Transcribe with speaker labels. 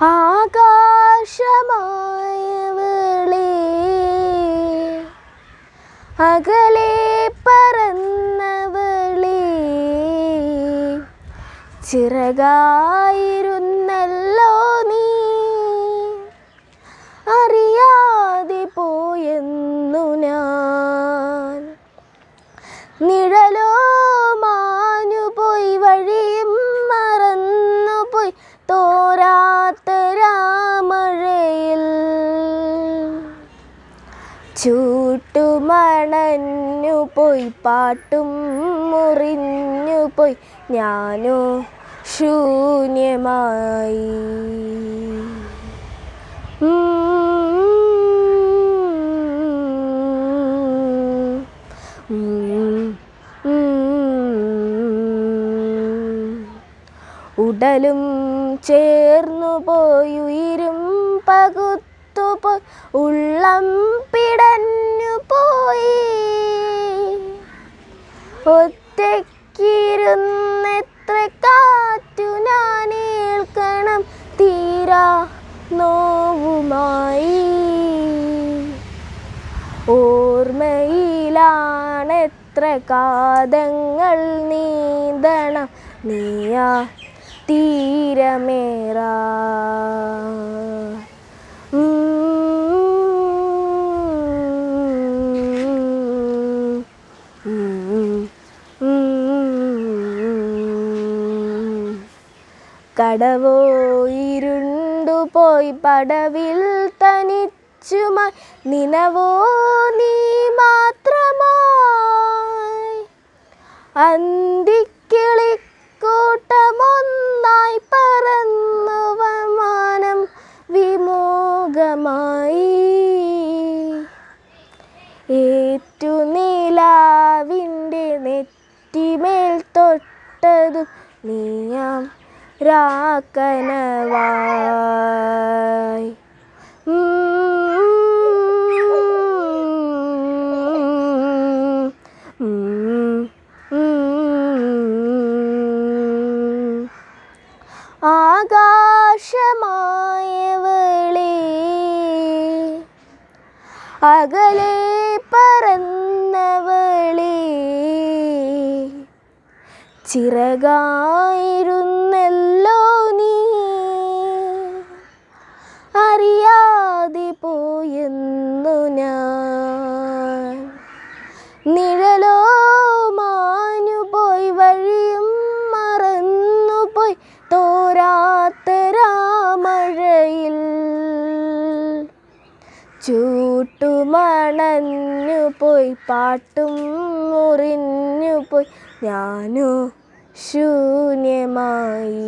Speaker 1: ആകാശമായവളേ അകലെ പറന്ന വിളി. ചിറകായിരുന്നല്ലോ ചൂട്ടുമണഞ്ഞു പോയി പാട്ടും മുറിഞ്ഞു പോയി. ഞാനോ ശൂന്യമായി. ഉടലും ചേർന്നു പോയി ഉയിരും പകുത്തുപോയി ഉള്ളം ഓർമ്മയിലാണെത്ര കാതങ്ങൾ നീന്തണം. നീയാ തീരമേറാ. കടവോ ഇരുണ്ടു പോയി പടവിൽ തനിച്ചുമായി. നിനവോ അന്തിക്കിളിക്കൂട്ടമൊന്നായി പറന്നു വമാനം വിമോകമായി ഏറ്റുനിലാവിന്റെ നെറ്റിമേൽ തൊട്ടതു നീയാം രാക്കനവായി ആകാശമായവളേ അകലെ പറന്നവളേ ചിറകായിരുന്നല്ലോ ചൂട്ടുമണഞ്ഞു പോയി പാട്ടും മുറിഞ്ഞു പോയി. ഞാനോ ശൂന്യമായി.